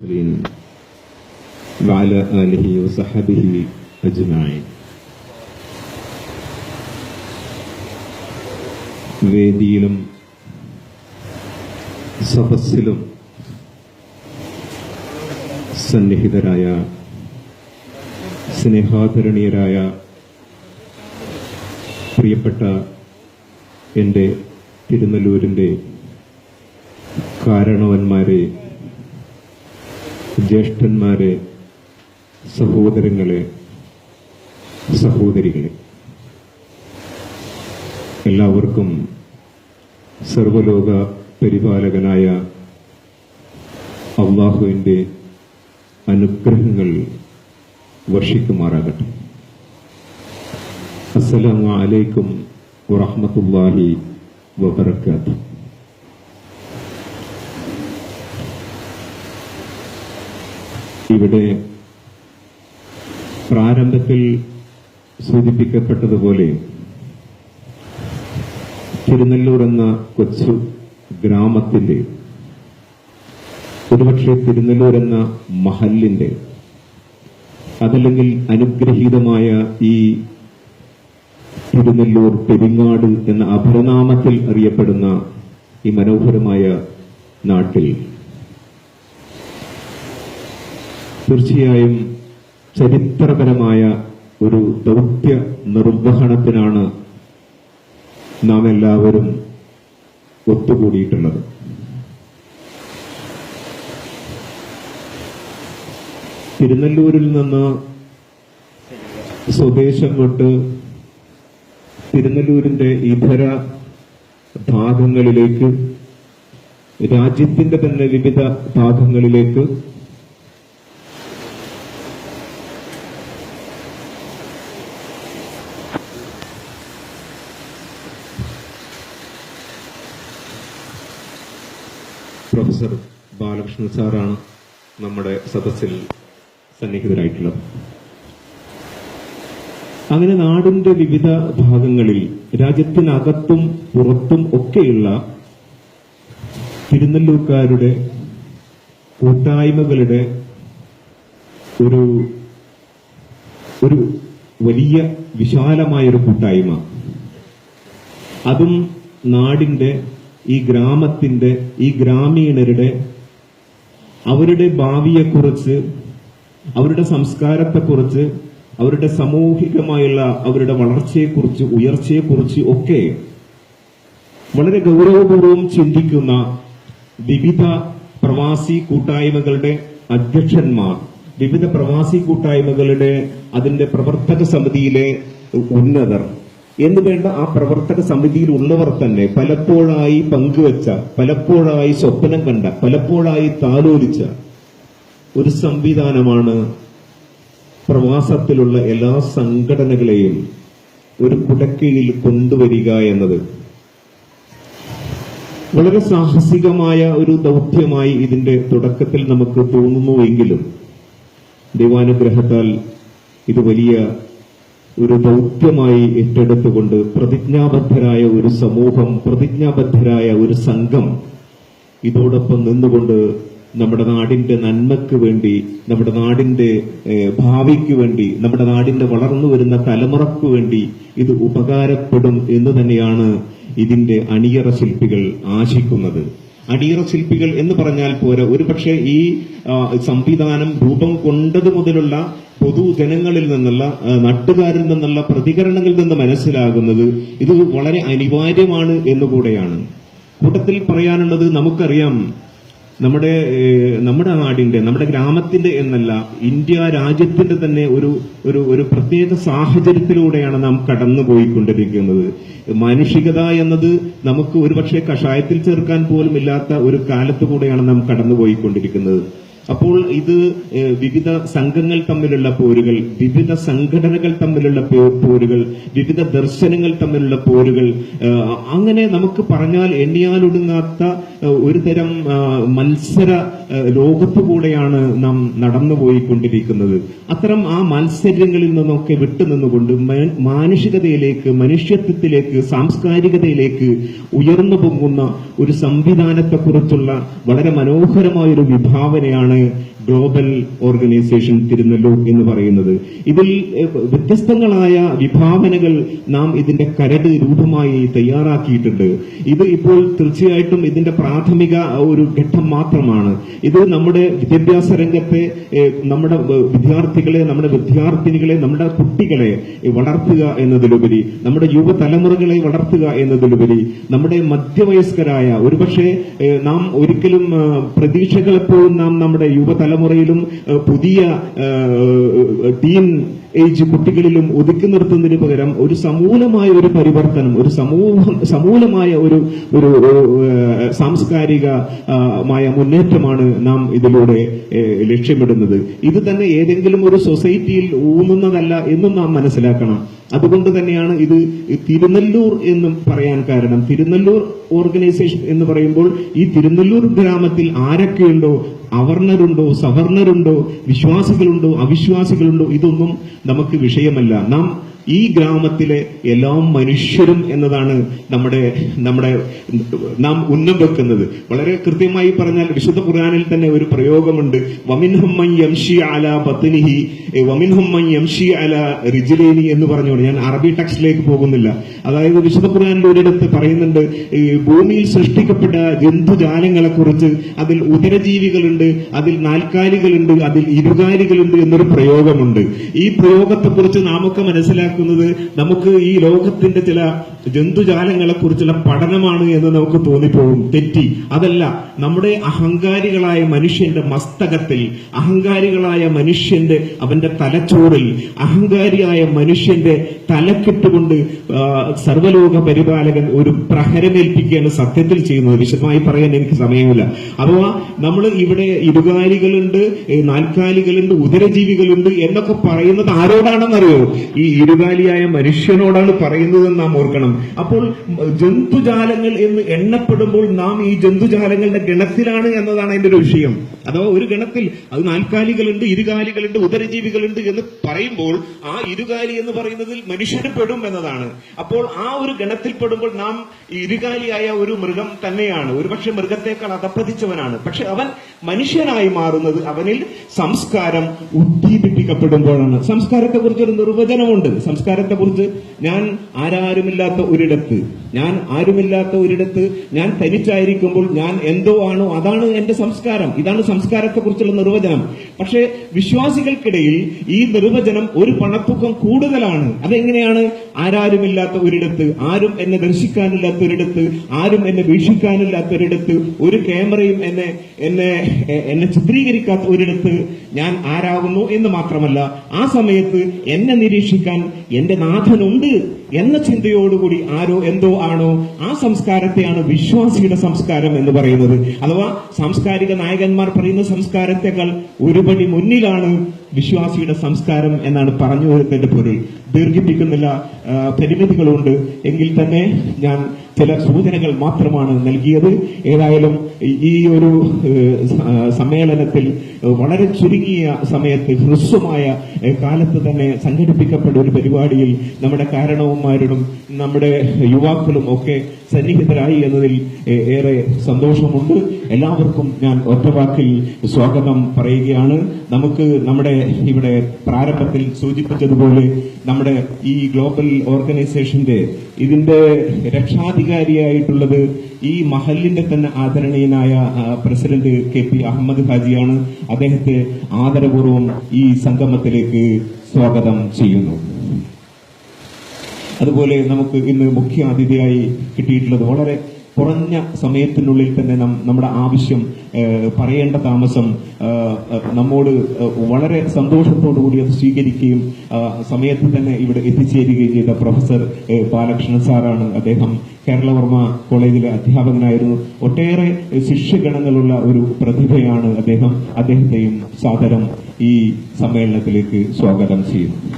المرسلين وعلى آله وصحبه أجمعين വേദിയിലും സദസ്സിലും സന്നിഹിതരായ സ്നേഹാദരണീയരായ പ്രിയപ്പെട്ട എൻ്റെ തിരുനെല്ലൂരിൻ്റെ കാരണവന്മാരെ ജ്യേഷ്ഠന്മാരെ സഹോദരങ്ങളെ സഹോദരികളെ. എല്ലാവർക്കും സർവലോക പരിപാലകനായ അള്ളാഹുവിന്റെ അനുഗ്രഹങ്ങൾ വർഷിക്കുമാറാകട്ടെ. അസ്സലാമു അലൈക്കും വറഹ്മത്തുള്ളാഹി വബറകാതുഹു. ഇവിടെ പ്രാരംഭത്തിൽ സൂചിപ്പിക്കപ്പെട്ടതുപോലെ തിരുനെല്ലൂർ എന്ന കൊച്ചു ഗ്രാമത്തിന്റെ ഒരുപക്ഷെ തിരുനെല്ലൂർ എന്ന മഹലിന്റെ അതല്ലെങ്കിൽ അനുഗ്രഹീതമായ ഈ തിരുനെല്ലൂർ പെരിങ്ങാട് എന്ന അപരനാമത്തിൽ അറിയപ്പെടുന്ന ഈ മനോഹരമായ നാട്ടിൽ തീർച്ചയായും ചരിത്രപരമായ ഒരു ദൗത്യ നിർവഹണത്തിനാണ് നാം എല്ലാവരും ഒത്തുകൂടിയിട്ടുള്ളത്. തിരുനെല്ലൂരിൽ നിന്ന് സ്വദേശം വിട്ട് തിരുനെല്ലൂരിന്റെ ഇതര ഭാഗങ്ങളിലേക്ക് രാജ്യത്തിന്റെ തന്നെ വിവിധ ഭാഗങ്ങളിലേക്ക് പ്രൊഫസർ ബാലകൃഷ്ണൻ സാറാണ് നമ്മുടെ സദസ്സിൽ സന്നിഹിതരായിട്ടുള്ളത്. അങ്ങനെ നാടിന്റെ വിവിധ ഭാഗങ്ങളിൽ രാജ്യത്തിനകത്തും പുറത്തും ഒക്കെയുള്ള തിരുനെല്ലൂർക്കാരുടെ കൂട്ടായ്മകളുടെ ഒരു ഒരു വലിയ വിശാലമായൊരു കൂട്ടായ്മ. അതും നാടിന്റെ ഈ ഗ്രാമത്തിന്റെ ഈ ഗ്രാമീണരുടെ അവരുടെ ഭാവിയെക്കുറിച്ച് അവരുടെ സംസ്കാരത്തെക്കുറിച്ച് അവരുടെ സാമൂഹികമായുള്ള അവരുടെ വളർച്ചയെക്കുറിച്ച് ഉയർച്ചയെക്കുറിച്ച് ഒക്കെ വളരെ ഗൗരവപൂർവം ചിന്തിക്കുന്ന വിവിധ പ്രവാസി കൂട്ടായ്മകളുടെ അധ്യക്ഷന്മാർ വിവിധ പ്രവാസി കൂട്ടായ്മകളുടെ അതിന്റെ പ്രവർത്തക സമിതിയിലെ ഉന്നതർ. എന്ന് വേണ്ട ആ പ്രവർത്തക സമിതിയിൽ ഉള്ളവർ തന്നെ പലപ്പോഴായി പങ്കുവെച്ച പലപ്പോഴായി സ്വപ്നം കണ്ട പലപ്പോഴായി താലോലിച്ച ഒരു സംവിധാനമാണ് പ്രവാസത്തിലുള്ള എല്ലാ സംഘടനകളെയും ഒരു കുടക്കയിൽ കൊണ്ടുവരിക എന്നത്. വളരെ സാഹസികമായ ഒരു ദൗത്യമായി ഇതിന്റെ തുടക്കത്തിൽ നമുക്ക് തോന്നുന്നുവെങ്കിലും ദൈവാനുഗ്രഹത്താൽ ഇത് വലിയ ഒരു ദൗത്യമായി ഏറ്റെടുത്തുകൊണ്ട് പ്രതിജ്ഞാബദ്ധരായ ഒരു സമൂഹം പ്രതിജ്ഞാബദ്ധരായ ഒരു സംഘം ഇതോടൊപ്പം നിന്നുകൊണ്ട് നമ്മുടെ നാടിന്റെ നന്മയ്ക്ക് വേണ്ടി നമ്മുടെ നാടിന്റെ ഭാവിക്ക് വേണ്ടി നമ്മുടെ നാടിന്റെ വളർന്നു വരുന്ന തലമുറയ്ക്ക് വേണ്ടി ഇത് ഉപകാരപ്പെടും എന്ന് തന്നെയാണ് ഇതിന്റെ അണിയറ ശില്പികൾ ആശിക്കുന്നത്. അടിയറ ശില്പികൾ എന്ന് പറഞ്ഞാൽ പോരാ ഒരുപക്ഷെ ഈ സംവിധാനം രൂപം കൊണ്ടത് മുതലുള്ള പൊതുജനങ്ങളിൽ നിന്നുള്ള നാട്ടുകാരിൽ നിന്നുള്ള പ്രതികരണങ്ങളിൽ നിന്ന് മനസ്സിലാകുന്നത് ഇത് വളരെ അനിവാര്യമാണ് എന്നുകൂടെയാണ്. കൂട്ടത്തിൽ പറയാനുള്ളത് നമുക്കറിയാം നമ്മുടെ നമ്മുടെ നാടിന്റെ നമ്മുടെ ഗ്രാമത്തിന്റെ എന്നല്ല ഇന്ത്യ രാജ്യത്തിന്റെ തന്നെ ഒരു ഒരു ഒരു പ്രത്യേക സാഹചര്യത്തിലൂടെയാണ് നാം കടന്നുപോയിക്കൊണ്ടിരിക്കുന്നത്. മാനുഷികത എന്നത് നമുക്ക് ഒരുപക്ഷെ കഷായത്തിൽ ചേർക്കാൻ പോലും ഇല്ലാത്ത ഒരു കാലത്തു കൂടെയാണ് നാം കടന്നുപോയിക്കൊണ്ടിരിക്കുന്നത്. അപ്പോൾ ഇത് വിവിധ സംഘങ്ങൾ തമ്മിലുള്ള പോരുകൾ വിവിധ സംഘടനകൾ തമ്മിലുള്ള പോരുകൾ വിവിധ ദർശനങ്ങൾ തമ്മിലുള്ള പോരുകൾ അങ്ങനെ നമുക്ക് പറഞ്ഞാൽ എണ്ണിയാലൊടുങ്ങാത്ത ഒരു തരം മത്സര ലോകത്തു കൂടെയാണ് നാം നടന്നുപോയിക്കൊണ്ടിരിക്കുന്നത്. അത്തരം ആ മത്സര്യങ്ങളിൽ നിന്നൊക്കെ വിട്ടുനിന്നുകൊണ്ട് മാനുഷികതയിലേക്ക് മനുഷ്യത്വത്തിലേക്ക് സാംസ്കാരികതയിലേക്ക് ഉയർന്നു പൊങ്ങുന്ന ഒരു സംവിധാനത്തെക്കുറിച്ചുള്ള വളരെ മനോഹരമായൊരു വിഭാവനയാണ് ആണ് ഗ്ലോബൽ ഓർഗനൈസേഷൻ തിരുനെല്ലൂർ എന്ന് പറയുന്നത്. ഇതിൽ വ്യത്യസ്തങ്ങളായ വിഭാവനകൾ നാം ഇതിന്റെ കരട് രൂപമായി തയ്യാറാക്കിയിട്ടുണ്ട്. ഇത് ഇപ്പോൾ തീർച്ചയായിട്ടും ഇതിന്റെ പ്രാഥമിക ഒരു ഘട്ടം മാത്രമാണ്. ഇത് നമ്മുടെ വിദ്യാഭ്യാസ രംഗത്തെ നമ്മുടെ വിദ്യാർത്ഥികളെ നമ്മുടെ വിദ്യാർത്ഥിനികളെ നമ്മുടെ കുട്ടികളെ വളർത്തുക എന്നതിലുപരി നമ്മുടെ യുവതലമുറകളെ വളർത്തുക എന്നതിലുപരി നമ്മുടെ മധ്യവയസ്കരായ ഒരുപക്ഷെ നാം ഒരിക്കലും പ്രതീക്ഷകളെപ്പോഴും നാം നമ്മുടെ യുവതലമുറയിലും ഏഹ്, പുതിയ ടീൻ ഏജ് കുട്ടികളിലും ഒതുക്കി നിർത്തുന്നതിന് പകരം ഒരു സമൂലമായ ഒരു പരിവർത്തനം ഒരു സമൂഹം സമൂലമായ ഒരു ഒരു സാംസ്കാരികമായ സാംസ്കാരിക മായ മുന്നേറ്റമാണ് നാം ഇതിലൂടെ ലക്ഷ്യമിടുന്നത്. ഇത് തന്നെ ഏതെങ്കിലും ഒരു സൊസൈറ്റിയിൽ ഊന്നുന്നതല്ല എന്നും നാം മനസ്സിലാക്കണം. അതുകൊണ്ട് തന്നെയാണ് ഇത് തിരുനെല്ലൂർ എന്ന് പറയാൻ കാരണം. തിരുനെല്ലൂർ ഓർഗനൈസേഷൻ എന്ന് പറയുമ്പോൾ ഈ തിരുനെല്ലൂർ ഗ്രാമത്തിൽ ആരൊക്കെയുണ്ടോ? അവർണരുണ്ടോ? സവർണരുണ്ടോ? വിശ്വാസികളുണ്ടോ? അവിശ്വാസികളുണ്ടോ? ഇതൊന്നും നമുക്ക് വിഷയമല്ല. നാം ഈ ഗ്രാമത്തിലെ എല്ലാ മനുഷ്യരും എന്നതാണ് നമ്മുടെ നമ്മുടെ നാം ഉന്നം വെക്കുന്നത്. വളരെ കൃത്യമായി പറഞ്ഞാൽ വിശുദ്ധ ഖുർആനിൽ തന്നെ ഒരു പ്രയോഗമുണ്ട്. എന്ന് പറഞ്ഞുകൊണ്ട് ഞാൻ അറബി ടെക്സ്റ്റിലേക്ക് പോകുന്നില്ല. അതായത് വിശുദ്ധ ഖുർആനിൽ ഒരിടത്ത് പറയുന്നുണ്ട് ഈ ഭൂമിയിൽ സൃഷ്ടിക്കപ്പെട്ട ജന്തുജാലങ്ങളെ കുറിച്ച് അതിൽ ഉദരജീവികളുണ്ട് അതിൽ നാൽക്കാലികളുണ്ട് അതിൽ ഇരുകാലികളുണ്ട് എന്നൊരു പ്രയോഗമുണ്ട്. ഈ പ്രയോഗത്തെ കുറിച്ച് നാമൊക്കെ മനസ്സിലാക്കുന്നത് നമുക്ക് ഈ ലോകത്തിന്റെ ചില ജന്തുജാലങ്ങളെ കുറിച്ചുള്ള പഠനമാണ് എന്ന് നമുക്ക് തോന്നിപ്പോകും. തെറ്റി. അതല്ല നമ്മുടെ അഹങ്കാരികളായ മനുഷ്യന്റെ മസ്തകത്തിൽ അഹങ്കാരികളായ മനുഷ്യന്റെ അവന്റെ തലച്ചോറിൽ അഹങ്കാരിയായ മനുഷ്യന്റെ തലക്കെട്ടുകൊണ്ട് സർവലോക പരിപാലകൻ ഒരു പ്രഹരമേൽപ്പിക്കുകയാണ് സത്യത്തിൽ ചെയ്യുന്നത്. വിശദമായി പറയാൻ എനിക്ക് സമയമില്ല. അഥവാ നമ്മൾ ഇവിടെ ഇരുകാലികളുണ്ട് നാൽക്കാലികളുണ്ട് ഉദരജീവികളുണ്ട് എന്നൊക്കെ പറയുന്നത് ആരോടാണെന്നറിയോ? ഈ ഇരുകാലിയായ മനുഷ്യനോടാണ് പറയുന്നതെന്ന് നാം ഓർക്കണം. അപ്പോൾ ജന്തുജാലങ്ങൾ എന്ന് എണ്ണപ്പെടുമ്പോൾ നാം ഈ ജന്തുജാലങ്ങളുടെ ഗണത്തിലാണ് എന്നതാണ് അതിന്റെ ഒരു വിഷയം. അഥവാ ഒരു ഗണത്തിൽ അത് നാൽക്കാലികളുണ്ട് ഇരുകാലികളുണ്ട് ഉദരജീവികളുണ്ട് എന്ന് പറയുമ്പോൾ ആ ഇരുകാലി എന്ന് പറയുന്നതിൽ മനുഷ്യന് പെടും എന്നതാണ്. അപ്പോൾ ആ ഒരു ഗണത്തിൽ പെടുമ്പോൾ നാം ഇരുകാലിയായ ഒരു മൃഗം തന്നെയാണ്. ഒരുപക്ഷെ മൃഗത്തെക്കാൾ അതപ്പതിച്ചവനാണ് പക്ഷെ അവൻ മനുഷ്യനായി മാറുന്നത് അവനിൽ സംസ്കാരം ഉദ്ദീപിപ്പിക്കപ്പെടുമ്പോഴാണ്. സംസ്കാരത്തെ കുറിച്ച് ഒരു നിർവചനമുണ്ട്. സംസ്കാരത്തെ കുറിച്ച് ഞാൻ ആരാരുമില്ലാത്ത ഒരിടത്ത് ഞാൻ ആരുമില്ലാത്ത ഒരിടത്ത് ഞാൻ തനിച്ചായിരിക്കുമ്പോൾ ഞാൻ എന്തോ ആണോ അതാണ് എന്റെ സംസ്കാരം. ഇതാണ് സംസ്കാരത്തെ കുറിച്ചുള്ള നിർവചനം. പക്ഷേ വിശ്വാസികൾക്കിടയിൽ ഈ നിർവചനം ഒരു പണത്തൂക്കം കൂടുതലാണ്. അതെങ്ങനെയാണ്? ആരാരുമില്ലാത്ത ഒരിടത്ത് ആരും എന്നെ ദർശിക്കാനില്ലാത്ത ഒരിടത്ത് ആരും എന്നെ വീക്ഷിക്കാനില്ലാത്ത ഒരിടത്ത് ഒരു ക്യാമറയും എന്നെ എന്നെ എന്നെ ചിത്രീകരിക്കാത്ത ഒരിടത്ത് ഞാൻ ആരാകുന്നു എന്ന് മാത്രമല്ല ആ സമയത്ത് എന്നെ നിരീക്ഷിക്കാൻ എന്റെ നാഥനുണ്ട്. എന്ന ചിന്തയോടുകൂടി ആരോ എന്തോ ആണോ ആ സംസ്കാരത്തെയാണ് വിശ്വാസിയുടെ സംസ്കാരം എന്ന് പറയുന്നത്. അഥവാ സാംസ്കാരിക നായകന്മാർ പറയുന്ന സംസ്കാരത്തെക്കാൾ ഒരുപടി മുന്നിലാണ് വിശ്വാസിയുടെ സംസ്കാരം എന്നാണ് പറഞ്ഞു വരുന്നതിന്റെ പൊരുൾ. ദീർഘിപ്പിക്കുന്നില്ല പരിമിതികളുണ്ട്. എങ്കിൽ തന്നെ ഞാൻ ചില സൂചനകൾ മാത്രമാണ് നൽകിയത്. ഏതായാലും ഈ- ഒരു സമ്മേളനത്തിൽ വളരെ ചുരുങ്ങിയ സമയത്ത് ഹ്രസ്വമായ കാലത്ത് തന്നെ സംഘടിപ്പിക്കപ്പെട്ട ഒരു പരിപാടിയിൽ നമ്മുടെ കാരണവന്മാരും നമ്മുടെ യുവാക്കളും ഒക്കെ സന്നിഹിതരായി എന്നതിൽ ഏറെ സന്തോഷമുണ്ട്. എല്ലാവർക്കും ഞാൻ ഒറ്റവാക്കിൽ സ്വാഗതം പറയുകയാണ്. നമുക്ക് നമ്മുടെ ഇവിടെ പ്രാരംഭത്തിൽ സൂചിപ്പിച്ചതുപോലെ നമ്മുടെ ഈ ഗ്ലോബൽ ഓർഗനൈസേഷന്റെ ഇതിന്റെ രക്ഷാധികാരിയായിട്ടുള്ളത് ഈ മഹലിന്റെ തന്നെ ആദരണീയനായ പ്രസിഡന്റ് കെ പി അഹമ്മദ് ഹാജിയാണ്. അദ്ദേഹത്തെ ആദരപൂർവം ഈ സംഗമത്തിലേക്ക് സ്വാഗതം ചെയ്യുന്നു. അതുപോലെ നമുക്ക് ഇന്ന് മുഖ്യ അതിഥിയായി കിട്ടിയിട്ടുള്ളത് വളരെ കുറഞ്ഞ സമയത്തിനുള്ളിൽ തന്നെ നമ്മുടെ ആവശ്യം പറയേണ്ട താമസം നമ്മോട് വളരെ സന്തോഷത്തോടു കൂടി അത് സ്വീകരിക്കുകയും സമയത്ത് തന്നെ ഇവിടെ എത്തിച്ചേരുകയും ചെയ്ത പ്രൊഫസർ ബാലകൃഷ്ണൻ സാറാണ് അദ്ദേഹം കേരളവർമ്മ കോളേജിലെ അധ്യാപകനായിരുന്നു. ഒട്ടേറെ ശിഷ്യഗണങ്ങളുള്ള ഒരു പ്രതിഭയാണ് അദ്ദേഹം. അദ്ദേഹത്തെയും സാദരം ഈ സമ്മേളനത്തിലേക്ക് സ്വാഗതം ചെയ്യുന്നു.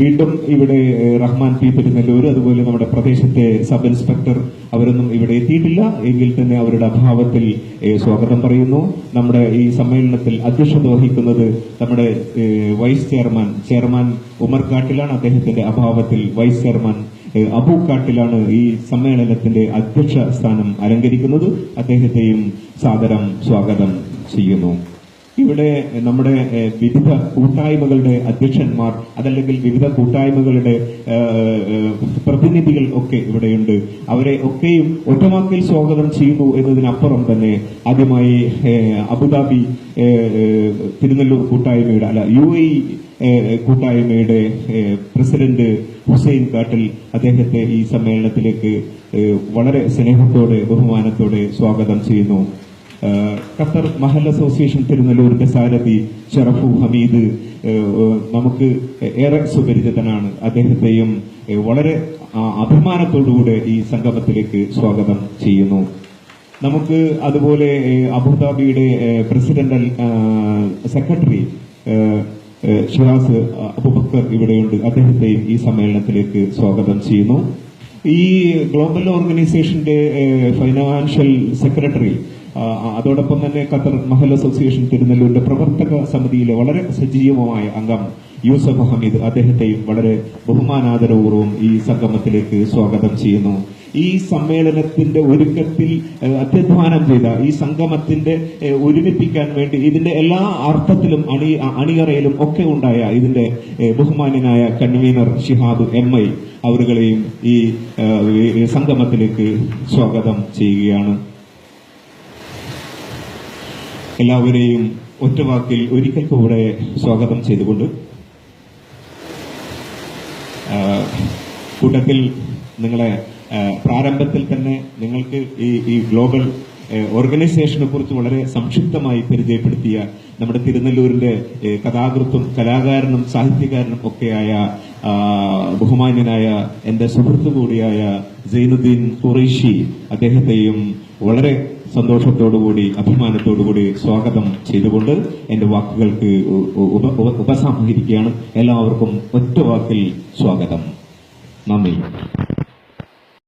വീണ്ടും ഇവിടെ റഹ്മാൻ പി പെരുന്നല്ലൂർ അതുപോലെ നമ്മുടെ പ്രദേശത്തെ സബ് ഇൻസ്പെക്ടർ അവരൊന്നും ഇവിടെ എത്തിയിട്ടില്ല. എങ്കിൽ തന്നെ അവരുടെ അഭാവത്തിൽ സ്വാഗതം പറയുന്നു. നമ്മുടെ ഈ സമ്മേളനത്തിൽ അധ്യക്ഷത വഹിക്കുന്നത് നമ്മുടെ വൈസ് ചെയർമാൻ ചെയർമാൻ ഉമർ കാട്ടിലാണ്. അദ്ദേഹത്തിന്റെ അഭാവത്തിൽ വൈസ് ചെയർമാൻ അബു അബൂക്കാട്ടിലാണ് ഈ സമ്മേളനത്തിന്റെ അധ്യക്ഷ സ്ഥാനം അലങ്കരിക്കുന്നത്. അദ്ദേഹത്തെയും സാദരം സ്വാഗതം ചെയ്യുന്നു. ഇവിടെ നമ്മുടെ വിവിധ കൂട്ടായ്മകളുടെ അധ്യക്ഷന്മാർ അതല്ലെങ്കിൽ വിവിധ കൂട്ടായ്മകളുടെ പ്രതിനിധികൾ ഒക്കെ ഇവിടെയുണ്ട്. അവരെ ഒക്കെയും ഒറ്റമാക്കിൽ സ്വാഗതം ചെയ്യുന്നു എന്നതിനപ്പുറം തന്നെ ആദ്യമായി അബുദാബി തിരുനെല്ലൂർ കൂട്ടായ്മയുടെ അല്ല യു എ കൂട്ടായ്മയുടെ പ്രസിഡന്റ് ഹുസൈൻ കാട്ടിൽ അദ്ദേഹത്തെ ഈ സമ്മേളനത്തിലേക്ക് വളരെ സ്നേഹത്തോടെ ബഹുമാനത്തോടെ സ്വാഗതം ചെയ്യുന്നു. ഖത്തർ മഹൽ അസോസിയേഷൻ തിരുനെല്ലൂരിന്റെ സാരഥി ഷറഫു ഹമീദ് നമുക്ക് ഏറെ സുപരിചിതനാണ്. അദ്ദേഹത്തെയും വളരെ അഭിമാനത്തോടുകൂടെ ഈ സംഗമത്തിലേക്ക് സ്വാഗതം ചെയ്യുന്നു. നമുക്ക് അതുപോലെ അബുദാബിയുടെ പ്രസിഡന്റ് സെക്രട്ടറി ഷിറാസ് അബുബക്കർ ഇവിടെയുണ്ട്. അദ്ദേഹത്തെയും ഈ സമ്മേളനത്തിലേക്ക് സ്വാഗതം ചെയ്യുന്നു. ഈ ഗ്ലോബൽ ഓർഗനൈസേഷന്റെ ഫൈനാൻഷ്യൽ സെക്രട്ടറി അതോടൊപ്പം തന്നെ ഖത്തർ മഹൽ അസോസിയേഷൻ തിരുനെല്ലൂരിന്റെ പ്രവർത്തക സമിതിയിലെ വളരെ സജീവമായ അംഗം യൂസഫ് ഹമീദ് അദ്ദേഹത്തെയും വളരെ ബഹുമാനാദരപൂർവം ഈ സംഗമത്തിലേക്ക് സ്വാഗതം ചെയ്യുന്നു. ഈ സമ്മേളനത്തിന്റെ ഒരുക്കത്തിൽ അത്യധ്വാനം ചെയ്ത ഈ സംഗമത്തിന്റെ ഒരുമിപ്പിക്കാൻ വേണ്ടി ഇതിന്റെ എല്ലാ അർത്ഥത്തിലും അണി അണിയറയിലും ഒക്കെ ഉണ്ടായ ഇതിന്റെ ബഹുമാന്യനായ കൺവീനർ ഷിഹാബ് എം ഐ അവരുകളെയും ഈ സംഗമത്തിലേക്ക് സ്വാഗതം ചെയ്യുകയാണ്. എല്ലാവരെയും ഒറ്റവാക്കിൽ ഒരിക്കൽ കൂടെ സ്വാഗതം ചെയ്തുകൊണ്ട് കൂട്ടത്തിൽ നിങ്ങളെ പ്രാരംഭത്തിൽ തന്നെ നിങ്ങൾക്ക് ഈ ഈ ഗ്ലോബൽ ഓർഗനൈസേഷനെ കുറിച്ച് വളരെ സംക്ഷിപ്തമായി പരിചയപ്പെടുത്തിയ നമ്മുടെ തിരുനെല്ലൂരിന്റെ കഥാകൃത്തും കലാകാരനും സാഹിത്യകാരനും ഒക്കെയായ ബഹുമാന്യനായ എന്റെ സുഹൃത്തു കൂടിയായ സൈനുദ്ദീൻ ഖുറൈഷി അദ്ദേഹത്തെയും വളരെ സന്തോഷത്തോടുകൂടി അഭിമാനത്തോടുകൂടി സ്വാഗതം ചെയ്തുകൊണ്ട് എന്റെ വാക്കുകൾക്ക് ഉപസംഹരിക്കുകയാണ്. എല്ലാവർക്കും ഒറ്റ വാക്കിൽ സ്വാഗതം. നന്ദി.